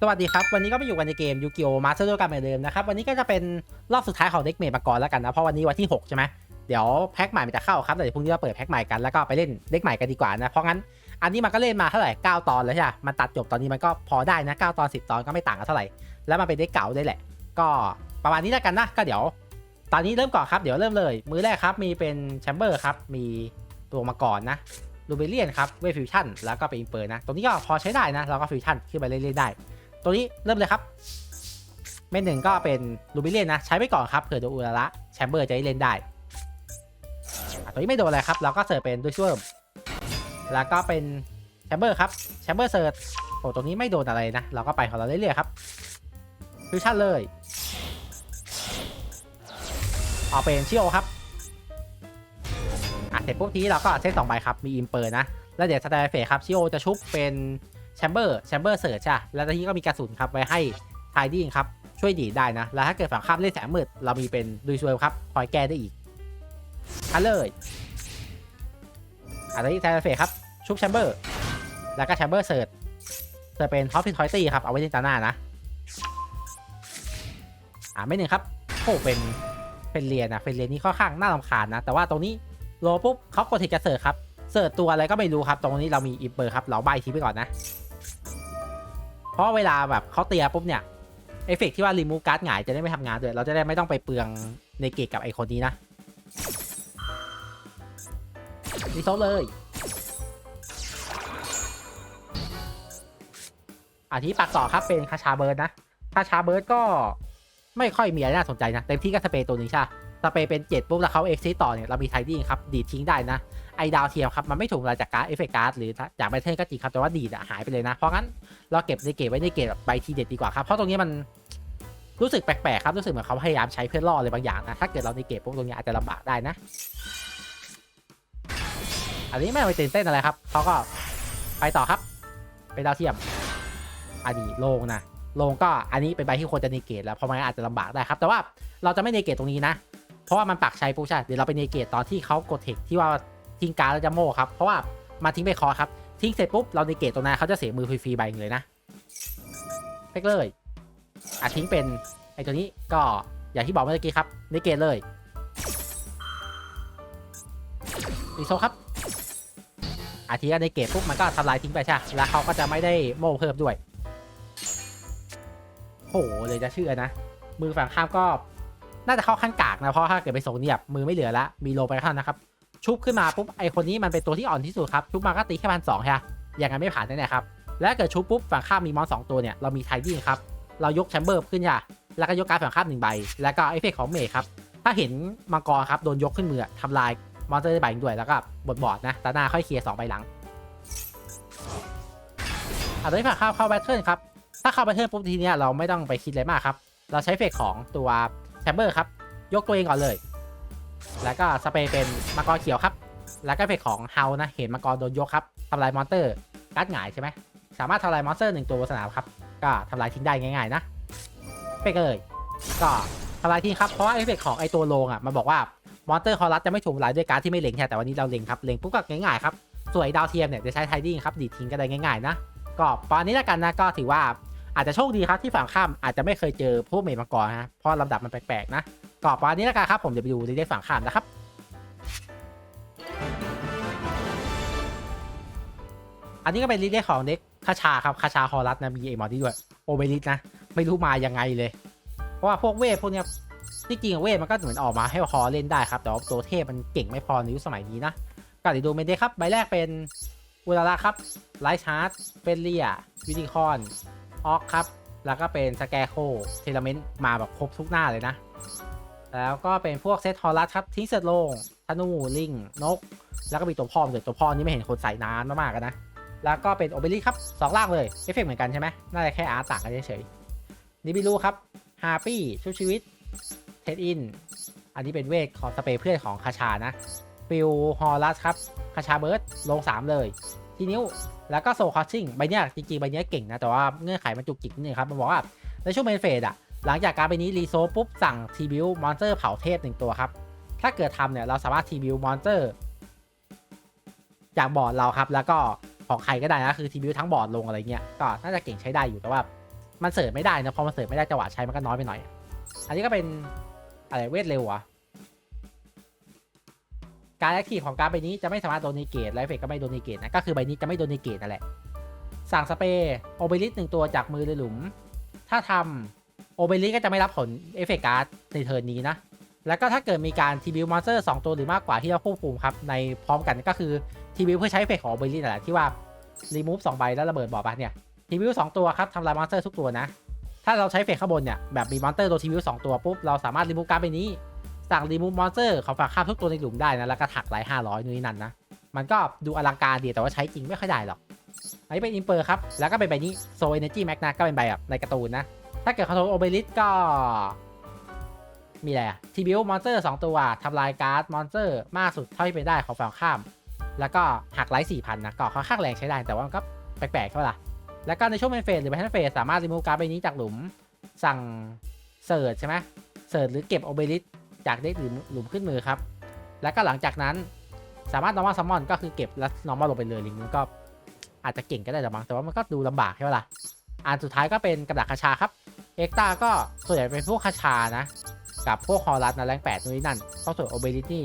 สวัสดีครับ วันนี้ก็มาอยู่กันในเกมยูกิโอมาสเตอร์ด้วยกันเหมือนเดิมนะครับ วันนี้ก็จะเป็นรอบสุดท้ายของเด็กเมดมาก่อนแล้วกันนะ เพราะวันนี้วันที่ 6 ใช่ไหมเดี๋ยวแพ็คใหม่มันจะเข้าครับเดี๋ยวพรุ่งนี้เราเปิดแพ็คใหม่กันแล้วก็ไปเล่นเด็กใหม่กันดีกว่านะเพราะงั้นอันนี้มันก็เล่นมาเท่าไหร่9ตอนแล้วใช่ไหมมันตัดจบตอนนี้มันก็พอได้นะ9ตอน 10 ตอนก็ไม่ต่างกันเท่าไหร่แล้วมันเป็นเด็กเก่าได้แหละ ก็ประมาณนี้แล้วกันนะก็เดี๋ยว ตอนนี้เริ่มก่อนครับเดี๋ยวเริ่มเลย มือแรกครับมีเป็นแชมเบอร์ครับมีตัวมาก่อนนะลูเบเลียนครับเวฟิวชั่นแล้วก็เป็นอินเปอร์นะตรงนี้ก็พอใช้ได้นะแล้วก็ฟิวชั่นขึ้นไปเรื่อยๆได้ ตัวนี้เริ่มเลยครับ เมนหนึ่งก็เป็นลูบิเลียนนะ ใช้ไปก่อนครับเผื่อโดนอุระละแชมเบอร์จะได้เล่นได้ ตัวนี้ไม่โดนอะไรครับ เราก็เสิร์ฟเป็นด้วยช่วมแล้วก็เป็นแชมเบอร์ครับแชมเบอร์เสิร์ฟโอ้ตัวนี้ไม่โดนอะไรนะ เราก็ไปของเราเรื่อยๆครับฟิวชั่นเลยเอาเป็นชิโอครับอะเสร็จปุ๊บทีเราก็เซตสองใบครับ มีอิมเปอร์นะ แล้วเดี๋ยวสแตนเฟสครับชิโอจะชุบเป็น แชมเบอร์แชมเบอร์เสิร์ชอะแล้วทีนี้ก็มีกระสุนครับไว้ให้ทายดิ้งครับช่วยดีได้นะ แล้วถ้าเกิดฝั่งข้ามเล่นแสงมืด เรามีเป็นดูช่วยครับคอยแก้ได้อีกอันเลยอันนี้สแตนเฟครับ ชุบแชมเบอร์ แล้วก็แชมเบอร์เสิร์ชจะเป็นฮอปปี้ทอยตี้ครับ เอาไว้เล่นตาหน้านะ อ่าไม่หนึ่งครับโอ้เป็นเป็นเรียนนะเป็นเรียนนี่ค่อนข้างน่ารำคาญนะ แต่ว่าตรงนี้โลปุ๊บเขากดเทคจะเสิร์ชครับเสิร์ชตัวอะไรก็ไม่รู้ครับ ตรงนี้เรามีอิมเปอร์ครับ เราใบทิ้งไปก่อนนะ เพราะเวลาแบบเขาเตียปุ๊บเนี่ยเอฟเฟกที่ว่ารีมูฟการ์ดหงายจะได้ไม่ทำงานด้วย เราจะได้ไม่ต้องไปเปลืองในเกตกับไอคนนี้นะรีโซเลย อันที่ปากต่อครับเป็นคาชาเบิร์ดนะคาชาเบิร์ดก็ไม่ค่อยมีอะไรน่าสนใจนะ เต็มที่ก็สเปรย์ตัวนี้ใช่ เปย์เป็นเจ็ดปุ๊บแล้วเขาเอ็กซิต่อเนี่ยเรามีไทดิ้งครับ ดีทิ้งได้นะ ไอดาวเทียมครับ มันไม่ถูกอะไรจากการเอฟเฟกการ์ดหรือจากแบตเทิลก็จริงครับ แต่ว่าดีดอะหายไปเลยนะ เพราะงั้นเราเก็บในเกตไว้ในเกตใบทีเด็ดดีกว่าครับ เพราะตรงนี้มันรู้สึกแปลกๆครับ รู้สึกเหมือนเขาพยายามใช้เพื่อล่ออะไรบางอย่างนะ ถ้าเกิดเราในเกตพวกตรงนี้อาจจะลำบากได้นะ อันนี้ไม่ไปตื่นเต้นอะไรครับเขาก็ไปต่อครับ ไปดาวเทียมอันนี้โลงนะลงก็อันนี้เป็นใบที่ควรจะในเกตแล้วเพราะมันอาจจะลำบากได้ครับ แต่ว่าเราจะไม่ในเกตตรงนี้นะ เพราะว่ามันปักใช้ปุ๊บใช่เดี๋ยวเราไปในเกตตอนที่เขากดเทคที่ว่าทิ้งการดแล้วจะโม่ครับ เพราะว่ามาทิ้งไปคอครับ ทิ้งเสร็จปุ๊บเราในเกตตรงนั้นเขาจะเสียมือฟรีๆใบเลยนะเพ็กเลยอะทิ้งเป็นไอตัวนี้ก็อย่างที่บอกเมื่อกี้ครับในเกตเลยรีโซครับอาทีในเกตปุ๊บมันก็ทำลายทิ้งไปใช่ แล้วเขาก็จะไม่ได้โม่เพิ่มด้วย โหเลยจะเชื่อนะ มือฝั่งข้ามก็ น่าจะเข้าขั้นกากนะ เพราะถ้าเกิดไปส่งเนี่ยมือไม่เหลือละมีโลไปข้านะครับชุบขึ้นมาปุ๊บไอคนนี้มันเป็นตัวที่อ่อนที่สุดครับชุบมาก็ตีแค่พันสองใช่ไหมอย่างนั้นไม่ผ่านแน่ๆครับและเกิดชุบปุ๊บฝั่งข้ามมีมอนสองตัวเนี่ยเรามีไทดิ้งครับเรายกแชมเบอร์ขึ้นค่ะแล้วก็ยกการฝั่งข้ามหนึ่งใบ แล้วก็เอฟเฟกของเมย์ครับถ้าเห็นมังกรครับโดนยกขึ้นมือทำลายมอนสเตอร์ได้ใบหนึ่งด้วยแล้วก็บดบอดนะตาหน้าค่อยเคลียร์สองใบหลังอันนี้ฝั่งข้ามเข้าแบทเทิลครับถ้าเข้าแบทเทิลปุ๊บทีเนี้ยเราไม่ต้องไปคิดอะไรมากครับเราใช้เฟกของตัว มเบอร์ครับ ยกตัวเองก่อนเลย แล้วก็สเปรย์เป็นมังกรเขียวครับ แล้วก็เฟกของเฮานะ เห็นมังกรโดนยกครับทำลายมอนเตอร์การ์ดหงายใช่ไหม สามารถทำลายมอนสเตอร์หนึ่งตัวบนสนามครับ ก็ทำลายทิ้งได้ง่ายๆนะเฟกเลย ก็ทำลายทิ้งครับ เพราะว่าเอฟเฟกของไอตัวโลงอะ มันบอกว่ามอนเตอร์คอรัสจะไม่ถูกทำลายด้วยการดที่ไม่เล็งแค่แต่วันนี้เราเล็งครับ เล็งปุ๊บก็ง่ายๆครับ ส่วนไอดาวเทียมเนี่ยจะใช้ไทดิ้งครับ ดีดทิ้งก็ได้ง่ายๆนะ ก็ประมาณนี้แล้วกันนะ ก็ถือว่า อาจจะโชคดีครับที่ฝั่งข้ามอาจจะไม่เคยเจอพวกเมย์มาก่อนนะเพราะลำดับมันแปลกๆนะก็ประมาณนี้แล้วกันครับผมเดี๋ยวไปดูในฝั่งข้ามนะครับอันนี้ก็เป็นลิสต์ของเด็กคาชาครับคาชาฮอรัสนะมีเอมอดี้ด้วยโอเบลิสนะไม่รู้มายังไงเลย เพราะว่าพวกเวทพวกเนี้ยที่จริงเวทมันก็เหมือนออกมาให้ฮอเล่นได้ครับ แต่ว่าตัวเทพมันเก่งไม่พอในยุคสมัยนี้นะก็เดี๋ยวดูเมนเดครับใบแรกเป็นอุลาระครับไลท์ชาร์ดเป็นเลียวินิคอน ออกครับ แล้วก็เป็นสแกโคเทเลเมนต์มาแบบครบทุกหน้าเลยนะ แล้วก็เป็นพวกเซตฮอรัสครับทิ้งเสร็จลงธนูลิงนก แล้วก็มีตัวพ่อมด้วยตัวพ่อนี่ไม่เห็นคนใส่นานมากๆกันนะ แล้วก็เป็นโอเบลิครับสองล่างเลยเอฟเฟกเหมือนกันใช่ไหมน่าจะแค่อาร์ตต่างกันเฉยๆนิบิลูครับฮาปี้ชุบชีวิตเทดอินอันนี้เป็นเวทของสเปรย์เพื่อนของคาชานะฟิลฮอลัสครับคาชาเบิร์ดลง 3 เลย ทีนิ้ว แล้วก็โซคอสซิ่งใบเนี้ยจริงๆใบเนี้ยเก่งนะ แต่ว่าเงื่อนไขมันจุกจิกนิดนึงครับ มันบอกว่า ในช่วงเมนเฟสอะหลังจากการไปนี้รีโซปุ๊บสั่งทีบิวมอนสเตอร์เผาเทพหนึ่งตัวครับ ถ้าเกิดทำเนี่ยเราสามารถทีบิวมอนสเตอร์จากบอร์ดเราครับ แล้วก็ของใครก็ได้นะคือทีบิวทั้งบอร์ดลงอะไรเงี้ยก็น่าจะเก่งใช้ได้อยู่แต่ว่า มันเสิร์ฟไม่ได้นะพอมันเสิร์ฟไม่ได้จังหวะใช้มันก็น้อยไปหน่อย อันนี้ก็เป็นอะไรเวทเร็วเหรอะ การแอคทีฟของการใบนี้จะไม่สามารถโดนนิเกตและเอฟเฟกก็ไม่โดนนิเกตนะ ก็คือใบนี้จะไม่โดนนิเกตนั่นแหละ สั่งสเปรย์โอเบลิสหนึ่งตัวจากมือเลยหลุม ถ้าทำโอเบลิสก็จะไม่รับผลเอฟเฟกต์การ์ดในเทิร์นนี้นะ แล้วก็ถ้าเกิดมีการทีบิวมอนสเตอร์สองตัวหรือมากกว่าที่เราควบคุมครับ ในพร้อมกันก็คือทีบิวเพื่อใช้เอฟเฟกของโอเบลิสนั่นแหละที่ว่ารีมูฟสองใบแล้วระเบิดบอร์ดปะเนี่ยทีบิวสองตัวครับทำลายมอนสเตอร์ทุกตัวนะถ้าเราใช้เฟกข้างบนเนี่ยแบบมีมอนสเตอร์ตัวทีบิวสองตัวปุ๊บเราสามารถรีมูฟการ์ดใบนี้ สั่งรีมูฟมอนสเตอร์ของฝั่งข้ามทุกตัวในหลุมได้นะ แล้วก็ถักไลห้าร้อยนู่นนี่นั่นนะ มันก็ดูอลังการดีแต่ว่าใช้จริงไม่ค่อยได้หรอก อันนี้เป็นอินเปอร์ครับ แล้วก็เป็นใบนี้โซเอเนจีแม็กนะก็เป็นใบแบบในการ์ตูนนะ ถ้าเกิดคอนโทรลโอเบลิสก็ มีอะไรอะทีบิวมอนสเตอร์สองตัวทำลายการ์ดมอนสเตอร์มากสุดเท่าที่เป็นได้ของฝั่งข้าม แล้วก็หักไลท์สี่พันนะก็ค่อนข้างแรงใช้ได้แต่ว่ามันก็แปลกๆใช่ปะล่แล้วก็ในช่วงเป็นเฟสหรือแพนเฟสสามารถรีมูฟการ์ดใบนี้จากหลุมสั่งเสิร์ชใช่ไหมเสิร์ชหรือเก็บโอเบลิส จากเด็กหรือหลุมขึ้นมือครับ แล้วก็หลังจากนั้นสามารถ normal summon ก็คือเก็บแล้ว normal ลงไปเลยลิงก์มันก็อาจจะเก่งก็ได้แต่บางแต่ว่ามันก็ดูลำบากใช่ไหมล่ะอันสุดท้ายก็เป็นกับดักคาชาครับเอ็กตาก็ส่วนใหญ่เป็นพวกคาชานะ กับพวกฮอลลัสนะแรงแปดนู่นนี่นั่นเพราะส่วนโอเบลิตี้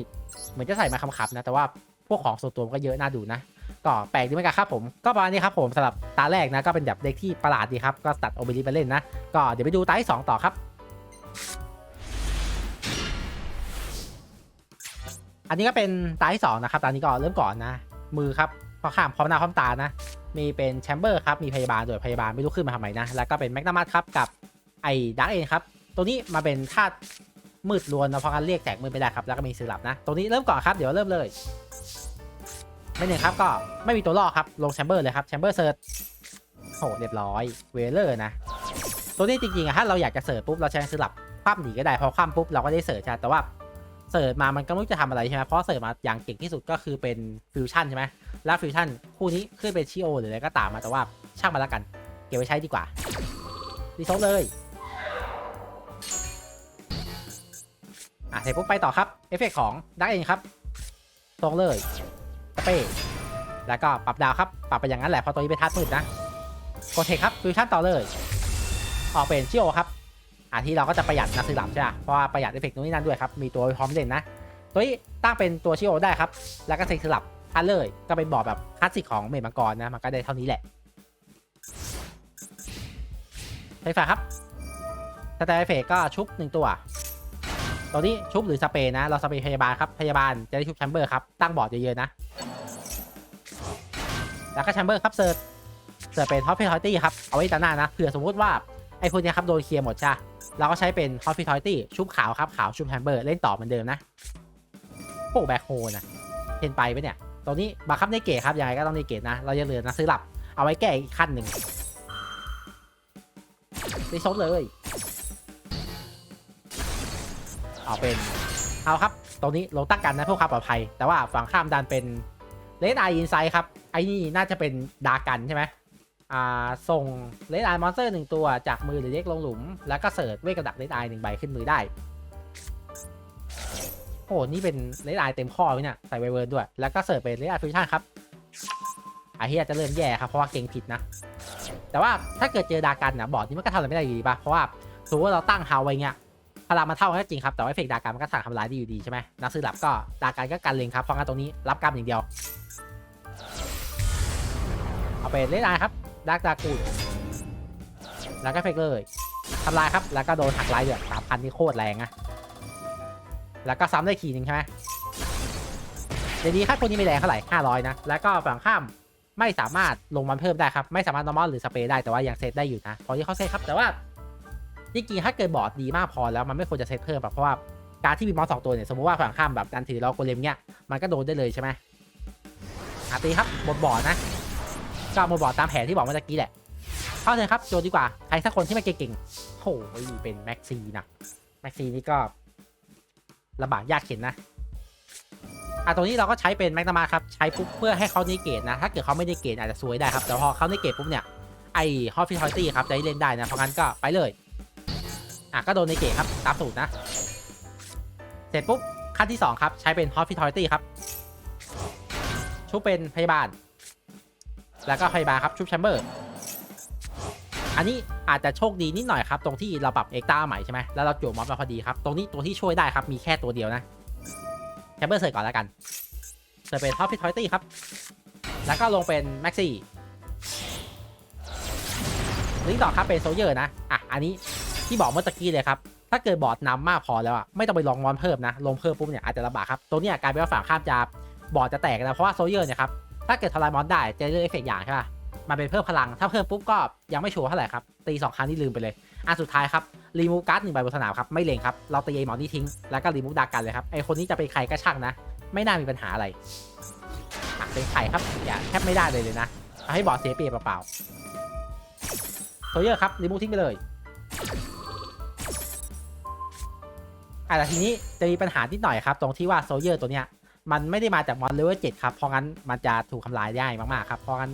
เหมือนจะใส่มาคำขับนะแต่ว่าพวกของส่วนตัวก็เยอะน่าดูนะก็แปลกดีเหมือนกันครับผมก็ประมาณนี้ครับผมสำหรับตาแรกนะก็เป็นแบบเด็กที่ประหลาดดีครับก็ตัดโอเบลิไปเล่นนะก็เดี๋ยวไปดูตาที่สองต่อครับ อันนี้ก็เป็นตาที่สองนะครับตอนนี้ก็เริ่มก่อนนะ มือครับพอข้ามพร้อมหน้าพร้อมตานะ มีเป็นแชมเบอร์ครับ มีพยาบาลโดยพยาบาลไม่รู้ขึ้นมาทำไมนะ แล้วก็เป็นแมกนามัสครับกับไอ้ดักเองครับ ตัวนี้มาเป็นธาตุมืดล้วนนะเพราะงั้นเรียกแจกมือไม่ได้ครับ แล้วก็มีสื่อหลับนะ ตัวนี้เริ่มก่อนครับ เดี๋ยวเริ่มเลยไม่หนึ่งครับก็ไม่มีตัวล่อครับ ลงแชมเบอร์เลยครับแชมเบอร์เซิร์ชโหเรียบร้อยเวเลอร์นะ ตัวนี้จริงๆอะถ้าเราอยากจะเสิร์ชปุ๊บเราใช้สื่อหลับคว่ำหนีก็ได้พอคว่ำปุ๊บเราก็ได้เสิร์ชแต่ว่า เสิร์ชมามันก็ไม่รู้จะทำอะไรใช่ไหมเพราะเสิร์ชมาอย่างเก่งที่สุดก็คือเป็นฟิวชั่นใช่ไหมแล้วฟิวชั่นคู่นี้ขึ้นเป็นชิโอหรืออะไรก็ตามมาแต่ว่าช่างมาแล้วกัน เก็บไว้ใช้ดีกว่ารีโซเลยอะเสร็จปุ๊บไปต่อครับ เอฟเฟกของดักเองครับตรงเลยสเปย์แล้วก็ปรับดาวครับ ปรับไปอย่างนั้นแหละพราะตัวนี้เป็นทัดมืดนะกดเทคครับฟิวชั่นต่อเลย ออกเป็นชิโอครับ อะที่เราก็จะประหยัดนะซื้อหลับใช่ไหมเพราะว่าประหยัดเอฟเฟกต์นู้นนี่นั่นด้วยครับ มีตัวพร้อมเล่นนะ ตัวนี้ตั้งเป็นตัวชิโอได้ครับ แล้วก็เซ็กสลับพันเลยก็เป็นบอร์ดแบบคลาสสิกของเมมังกรนะ มันก็ได้เท่านี้แหละไฟฟ้าครับสแตนเฟกก็ชุบหนึ่งตัว ตัวนี้ชุบหรือสเปรย์นะ เราสเปรย์พยาบาลครับ พยาบาลจะได้ชุบแชมเบอร์ครับ ตั้งบอร์ดเยอะๆนะ แล้วก็แชมเบอร์ครับเซิร์ฟเซิร์ฟเป็นฮอปปี้ทอยตี้ครับ เอาไว้ด้าหน้านะ เผื่อสมมติว่าไอ้พวกเนี้ครับโดนเคลียร์หมดใช่ปะ เราก็ใช้เป็นฮอปปี้ทอยตี้ชุบขาวครับขาวชุบแชมเบอร์เล่นต่อเหมือนเดิมนะโอ้แบ็คโฮนะเห็นไปไหมเนี่ยตัวนี้บังคับในเกตครับยังไงก็ต้องในเกตนะ เราจะเหลือนะซื้อหลับ เอาไว้แก้อีกขั้นหนึ่งได้ชดเลย เอาเป็น เอาครับ ตรงนี้ลงตั้งกันนะเพื่อความปลอดภัย แต่ว่าฝั่งข้ามดันเป็นเลนไออินไซด์ครับ ไอ้นี่น่าจะเป็นดากันใช่ไหม ส่งเลนไอมอนสเตอร์หนึ่งตัวจากมือหรือเล็กลงหลุม แล้วก็เสิร์ชเวกระดักเลนไอหนึ่งใบขึ้นมือได้ โอ้โหนี่เป็นเลดไอเต็มข้อเลยเนี่ยใส่ไวเวิร์นด้วย แล้วก็เสิร์ฟเป็นเลดไอฟิวชั่นครับไอเฮียจะเริ่มแย่ครับ เพราะว่าเก่งผิดนะ แต่ว่าถ้าเกิดเจอดากันนะบอร์ดนี้มันก็ทำอะไรไม่ได้อยู่ดีป่ะ เพราะว่าสมมติว่าเราตั้งเฮาไว้เงี้ยพลังมันเท่ากันจริงครับ แต่ว่าเฟกดากันมันก็สั่งทำลายได้อยู่ดีใช่ไหมนักซื้อหลับก็ดากันก็กันเลงครับเพราะงั้นตรงนี้รับกรรมอย่างเดียว เอาเป็นเลดไอครับ ดาร์กดากูดแล้วก็เฟกเลยทำลายครับ แล้วก็โดนหักลายเดือดสามพันนี่โคตรแรงอะแล้วก็ซ้ำได้ขีหนึ่งใช่ไหมเดี๋ยวนี้ค่าตัวนี้ไม่แรงเท่าไหร่500นะ แล้วก็ฝั่งข้ามไม่สามารถลงมันเพิ่มได้ครับ ไม่สามารถ normal หรือสเปรย์ได้ แต่ว่ายังเซตได้อยู่นะพอที่เขาเซตครับ แต่ว่าจริงๆถ้าเกิดบอร์ดดีมากพอแล้วมันไม่ควรจะเซตเพิ่มแบบเพราะว่าการที่มีมอสสองตัวเนี่ยสมมติว่าฝั่งข้ามแบบดันถือเราโกเลมเนี่ยมันก็โดนได้เลยใช่ไหมอาตีครับบนบอร์ดนะ ก็บนบอร์ดตามแผนที่บอกเมื่อกี้แหละ เข้าเลยครับโจดีกว่า ใครสักคนที่ไม่เก่งๆโอ้ยเป็นแม็กซีนะแม็กซีนี่ก็ลำบากยากเข็นนะอะตรงนี้เราก็ใช้เป็นแมกนามาครับใช้ปุ๊บเพื่อให้เขาในเกตนะ ถ้าเกิดเขาไม่ได้เกตอาจจะซวยได้ครับแต่พอเขาในเกตปุ๊บเนี่ยไอฮอฟฟิทอยตี้ครับจะได้เล่นได้นะเพราะงั้นก็ไปเลยอะก็โดนในเกตครับตามสูตรนะ เสร็จปุ๊บขั้นที่ 2 ครับ ใช้เป็นฮอฟฟิทอยตี้ครับชุบเป็นพยาบาล แล้วก็พยาบาครับชุบแชมเบอร์อันนี้อาจจะโชคดีนิดหน่อยครับ ตรงที่เราปรับเอ็กต้าใหม่ใช่ไหมแล้วเราจั่วม็อบมาพอดีครับ ตรงนี้ตัวที่ช่วยได้ครับมีแค่ตัวเดียวนะแคมเบอร์เสิร์ก่อนแล้วกันเสิร์เป็นท็อปฟิทอยตี้ครับ แล้วก็ลงเป็นแม็กซี่ลิงต่อครับเป็นโซเยอร์นะอะอันนี้ที่บอกเมื่อตะกี้เลยครับถ้าเกิดบอร์ดนำมากพอแล้วอะไม่ต้องไปลองมอนเพิ่มนะลงเพิ่มปุ๊บเนี่ยอาจจะลำบากครับตัวเนี้ยกลายเป็นว่าฝั่งข้ามจะบอร์ดจะแตกนะเพราะว่าโซเยอร์เนี่ยครับ ถ้าเกิดทลายมอนได้จะเลือกเอฟเฟกต์อย่างใช่ป่ะมันเป็นเพิ่มพลัง ถ้าเพิ่มปุ๊บก็ยังไม่ชัวร์เท่าไหร่ครับ ตีสองครั้งที่ลืมไปเลย อันสุดท้ายครับรีมูฟการ์ดหนึ่งใบบนสนามครับ ไม่เลงครับ เราตีไอ้หมอนี่ทิ้ง แล้วก็รีมูฟดากันเลยครับ ไอคนนี้จะเป็นใครก็ช่างนะ ไม่น่ามีปัญหาอะไรเป็นใครครับอย่าแทบไม่ได้เลยเลยนะเอาให้บอดเสียเปรียบเปล่าๆโซเยอร์ครับรีมูฟทิ้งไปเลยอะแต่ทีนี้จะมีปัญหานิดหน่อยครับ ตรงที่ว่าโซเยอร์ตัวเนี้ย มันไม่ได้มาจากมอนเลเวลเจ็ดครับเพราะงั้นมันจะถูกทำลายได้มากๆครับเพราะงั้น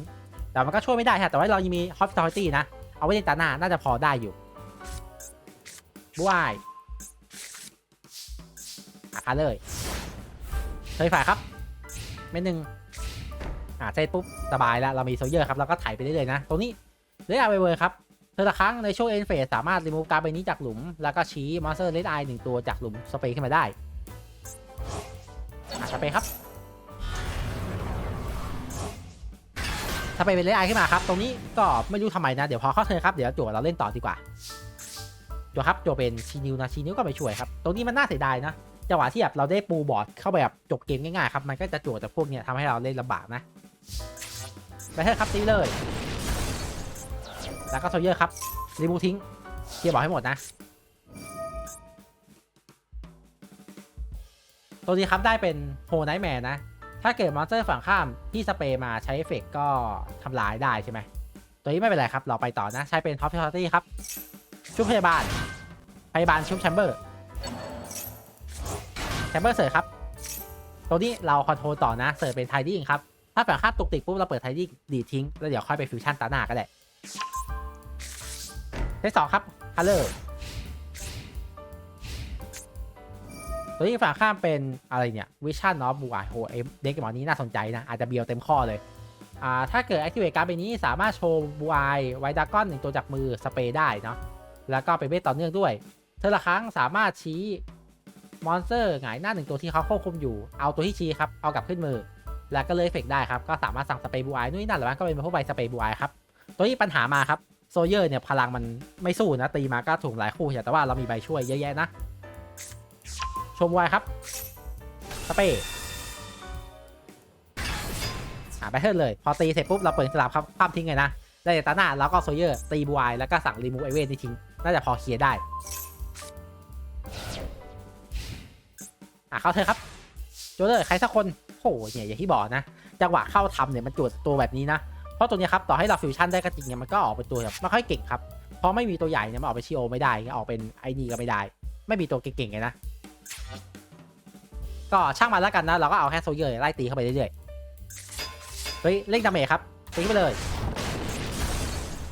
แต่มันก็ช่วยไม่ได้ครับแต่ว่าเรายังมี hospitality นะ เอาไว้ในตาหน้าน่าจะพอได้อยู่บวยอาคาเลยเฮ้ยฝ่ายครับเม็ดหนึ่งอ่าเสร็จปุ๊บสบายแล้วเรามีโซเยอร์ครับเราก็ถ่ายไปเรื่อยๆนะตรงนี้เรดไอเวอร์ครับเธอละครั้งในช่วงเอ็นเฟสสามารถรีมูฟการ์ดใบนี้จากหลุม แล้วก็ชี้มอนสเตอร์เรดไอหนึ่งตัวจากหลุมสเปรย์ขึ้นมาได้ อะสเปครับ ถ้าไปเป็นเลไอขึ้นมาครับ ตรงนี้ก็ไม่รู้ทำไมนะ เดี๋ยวพอเข้าเทินครับ เดี๋ยวจั่วเราเล่นต่อดีกว่าจั่วครับจั่วเป็นชีนิวนะชีนิวก็ไม่ช่วยครับ ตรงนี้มันน่าเสียดายนะ จังหวะที่แบบเราได้ปูบอร์ดเข้าไปแบบจบเกมง่ายๆครับ มันก็จะจั่วแต่พวกเนี้ยทำให้เราเล่นลำบากนะ ไปเถอะครับตีเลย แล้วก็โซเยอร์ครับรีมูทิ้งเคลียร์บอร์ดให้หมดนะ ตัวนี้ครับได้เป็นโฮไนท์แมนนะ ถ้าเกิดมอนสเตอร์ฝั่งข้ามที่สเปรย์มาใช้เอฟเฟกต์ก็ทำลายได้ใช่ไหม ตัวนี้ไม่เป็นไรครับ เราไปต่อนะ ใช้เป็นท็อปฟิตี้ครับ ชุบพยาบาล พยาบาลชุบแชมเบอร์ แชมเบอร์เสิร์ฟครับ ตัวนี้เราคอนโทรลต่อนะ เสิร์ฟเป็นไทดิ้งครับ ถ้าฝั่งข้ามตุกติกปุ๊บเราเปิดไทดิ้งดีทิ้ง แล้วเดี๋ยวค่อยไปฟิวชั่นตาหน้าก็ได้เทสสองครับฮัลโหล ตัวนี้ฝั่งข้ามเป็นอะไรเนี่ยวิชั่นเนาะบูอะโหเอ็มเด็กหมอนี้น่าสนใจนะ อาจจะเบียวเต็มข้อเลยอ่าถ้าเกิด activate การ์ดใบนี้สามารถโชว์บูไอไวดากอนหนึ่งตัวจากมือสเปรย์ได้เนาะแล้วก็เป็นเวทต่อเนื่องด้วย เธอละครั้งสามารถชี้มอนสเตอร์หงายหน้าหนึ่งตัวที่เขาควบคุมอยู่เอาตัวที่ชี้ครับเอากลับขึ้นมือ แล้วก็เลยเฟกได้ครับก็สามารถสั่งสเปรย์บูไอนู่นนี่นั่นหรือว่าก็เป็นพวกใบสเปรย์บูไอครับตัวนี้ปัญหามาครับโซเยอร์เนี่ยพลังมันไม่สู้นะตีมาก็ถูกหลายคู่แต่ว่าเรามีใบช่วยเยอะแยะนะ ชมไวครับสเปย์หาแบทเทิลเลย พอตีเสร็จปุ๊บ เราเปิดสลับครับภาพทิ้งเลยนะได้จากตาหน้าแล้วก็โซเยอร์ตีบวายแล้วก็สั่งรีมูฟไอเวนนี่ทิ้ง น่าจะพอเคลียร์ได้ อะเข้าเธอะครับ โจเลยใครสักคนโหเนี่ยอย่างที่บอกนะ จังหวะเข้าทำเนี่ยมันจวดตัวแบบนี้นะ เพราะตัวเนี้ยครับ ต่อให้เราฟิวชั่นได้ก็จริงเนี่ยมันก็ออกเป็นตัวแบบไม่ค่อยเก่งครับ เพราะไม่มีตัวใหญ่เนี่ยมันออกเป็นชิโอไม่ได้ออกเป็นไอ้นีก็ไม่ได้ ไม่มีตัวเก่งๆไงนะ ก็ช่างมันแล้วกันนะ เราก็เอาแค่โซเยอร์ไล่ตีเข้าไปเรื่อยๆ เฮ้ยเล่งดาเมจครับตีไปเลย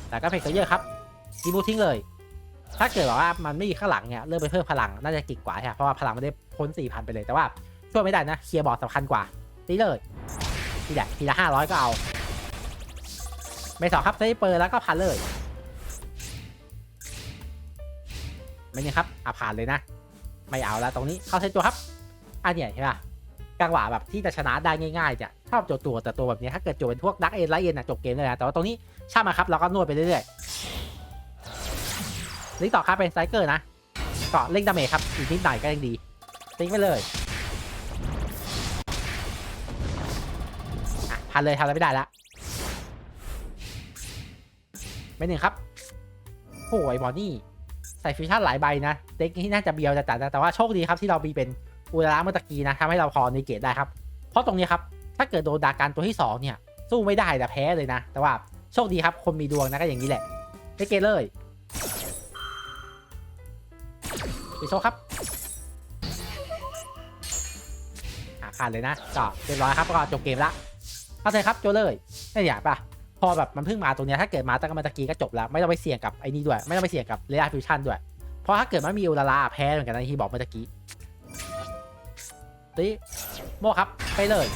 แต่ก็เพกโซเยอร์ครับรีมูทิ้งเลย ถ้าเกิดว่ามันไม่มีข้างหลังเนี่ยเริ่มไปเพิ่มพลังน่าจะก่งกว่าใช่ไหมเพราะว่าพลังไม่ได้พ้นสี่พันไปเลยแต่ว่าช่วยไม่ได้นะเคลียร์บอร์ดสำคัญกว่าตีเลยทีละทีละห้าร้อยก็เอาไม่สองครับใช้เปิดแล้วก็พันเลยไม่นี่ครับอะผ่านเลยนะ ไม่เอาแล้วตรงนี้เข้าเซตตัวครับอันเนี้ยใช่ป่ะจังหวะแบบที่จะชนะได้ง่ายๆจะชอบโจตัวแต่ตัวแบบนี้ถ้าเกิดโจเป็นพวกดักเอ็นไลเอ็นอะจบเกมเลยนะแต่ว่าตรงนี้ช่ามาครับเราก็นวดไปเรื่อยๆลิงต่อครับเป็นไซเกอร์นะเกาะเล่งดาเมจครับอีกนิดหน่อยก็ยังดีทิ้งไปเลยพันเลยทำอะไรไม่ได้ละไม่หนึ่งครับโอ้ยบอนี่ ส่ฟิวชั่นหลายใบนะ เด็กที่น่าจะเบียวจะจัดๆแต่ว่าโชคดีครับที่เรามีเป็นอุลาระเมื่อตะกี้นะทำให้เราพอในเกตได้ครับ เพราะตรงนี้ครับ ถ้าเกิดโดนดาการตัวที่ 2 เนี่ย สู้ไม่ได้แต่แพ้เลยนะ แต่ว่าโชคดีครับคนมีดวงนะก็อย่างนี้แหละได้เกตเลยปิโชคครับอาขาดเลยนะก็เรียบร้อยครับก็จบเกมละเข้าใจครับโจเลยไม่อยากปะ พอแบบมันเพิ่งมาตรงเนี้ยถ้าเกิดมาตั้งแต่เมื่อตะกี้ก็จบแล้ว ไม่ต้องไปเสี่ยงกับไอ้นี่ด้วย ไม่ต้องไปเสี่ยงกับเรียฟิวชั่นด้วย เพราะถ้าเกิดไม่มีอุลาราแพ้เหมือนกันนะที่บอกเมื่อตะกี้ตีโม่ครับไปเลย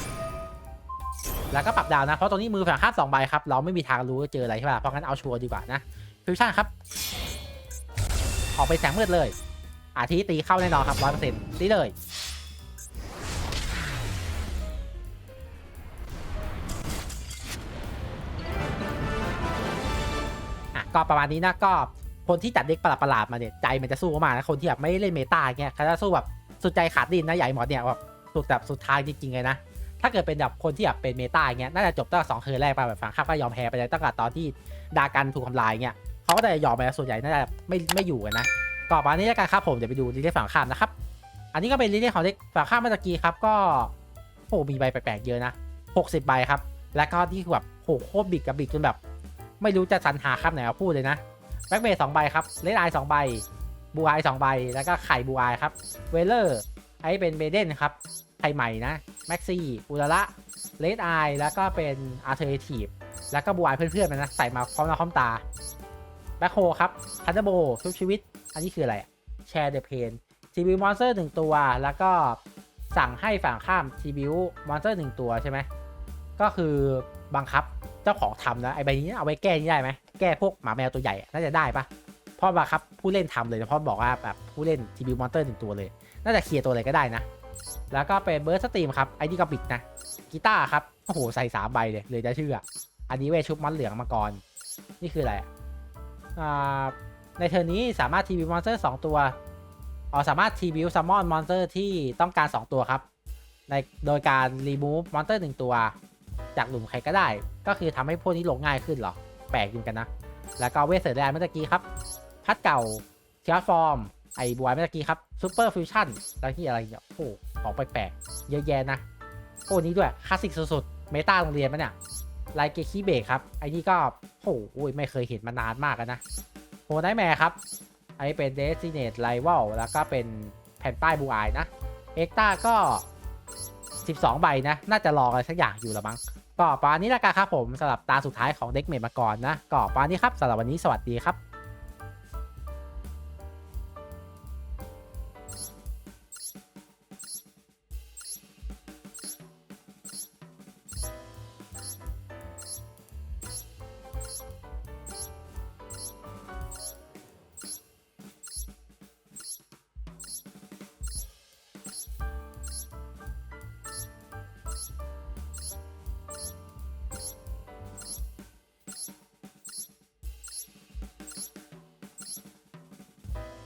แล้วก็ปรับดาวนะ เพราะตรงนี้มือฝั่งข้ามสองใบครับ เราไม่มีทางรู้ว่าเจออะไรใช่ป่ะเพราะงั้นเอาชัวร์ดีกว่านะฟิวชั่นครับ ออกไปแสงมืดเลยอาทิตย์ตีเข้าแน่นอนครับร้อยเปอร์เซ็นต์ตีเลย ก็ประมาณนี้นะก็คนที่จัดเด็กประหลาดๆมาเนี่ยใจมันจะสู้มากนะคนที่แบบไม่เล่นเมตาเงี้ยเขาจะสู้แบบสุดใจขาดดินนะใหญ่หมดเนี่ยแบบสุดแบบสุดท้ายจริงๆเลยนะถ้าเกิดเป็นแบบคนที่แบบเป็นเมตาเงี้ยน่าจะจบตั้งแต่สองเทิร์นแรกไปแบบฝั่งข้าก็ยอมแพ้ไปเลยตั้งแต่ตอนที่ดากันถูกทำลายเงี้ยเขาก็จะยอมไปส่วนใหญ่น่าจะไม่ไม่อยู่กันนะก็ประมาณนี้แล้วกันครับผมเดี๋ยวไปดูลีเลียฝั่งข้ามนะครับอันนี้ก็เป็นลีเลียของเด็กฝั่งข้ามเมื่อกี้ครับก็โอ้มีใบแปลกๆเยอะนะ 60 ใบครับ แล้วก็ที่แบบโหโคตรบิกกับบิกจนแบบ ไม่รู้จะสรรหาคำไหนมาพูดเลยนะแบ็กเบย์สองใบครับเลดไอสองใบบูไอสองใบ แล้วก็ไข่บูไอครับ เวเลอร์ไอเป็นเบเดนครับ ไข่ใหม่นะ แม็กซี่อุลาระเลดไอแล้วก็เป็นอาร์เทอร์ทีฟแล้วก็บูไอเพื่อนๆมันนะใส่มาพร้อมหน้าพร้อมตาแบ็คโฮครับทันเดอร์โบชุบชีวิต อันนี้คืออะไรแชร์เดอะเพนทีบิวมอนสเตอร์หนึ่งตัว แล้วก็สั่งให้ฝั่งข้ามทีบิวมอนสเตอร์หนึ่งตัวใช่ไหมก็คือบังคับ เจ้าของทำนะไอใบนี้เอาไว้แก้นี่ได้ไหมแก้พวกหมาแมวตัวใหญ่น่าจะได้ปะพราะบังคับผู้เล่นทำเลยนะพราะบอกว่าแบบผู้เล่นทีบีมอนเตอร์หนึ่งตัวเลย น่าจะเคลียร์ตัวอะไรก็ได้นะ แล้วก็เป็นเบิร์ดสตรีมครับไอนี่ก็บิดนะกีตาร์ครับโอ้โหใส่สามใบเลยเลยจะเชื่อ อันนี้เวชุบมอนเหลืองมาก่อนนี่คืออะไรอ่าในเทอร์นี้สามารถทีบีมอนสเตอร์สองตัวอ๋อสามารถทีบิวซัมมอนมอนสเตอร์ที่ต้องการ 2 ตัวครับในโดยการรีมูฟมอนสเตอร์หนึ่งตัว จากหลุมใครก็ได้ ก็คือทำให้พวกนี้ลงง่ายขึ้นหรอ แปลกจริงกันนะ แล้วก็เวทเสริมแรงเมื่อกี้ครับ พัดเก่าเทียฟอร์ม ไอ้บวเมื่อกี้ครับซูเปอร์ฟิวชั่นแล้วที่อะไรเนี่ยโอ้โหของแปลกๆเยอะแยะนะโอ้นี้ด้วยคลาสสิกสุดๆเมตาโรงเรียนมันเนี่ยไลเกคิเบกครับไอ้นี่ก็โอ้โหไม่เคยเห็นมานานมากนะโฮไนแมร์ครับอันนี้เป็นเดส i ิเนตไ i ว a l แล้วก็เป็นแผ่นป้ายบูอายนะเอ็กต้าก็ 12 ใบนะ น่าจะรออะไรสักอย่างอยู่ละมั้ง ก็ประมาณนี้ละกันครับผมสำหรับตาสุดท้ายของเด็กเมดมาก่อนนะก็ประมาณนี้ครับสำหรับวันนี้สวัสดีครับ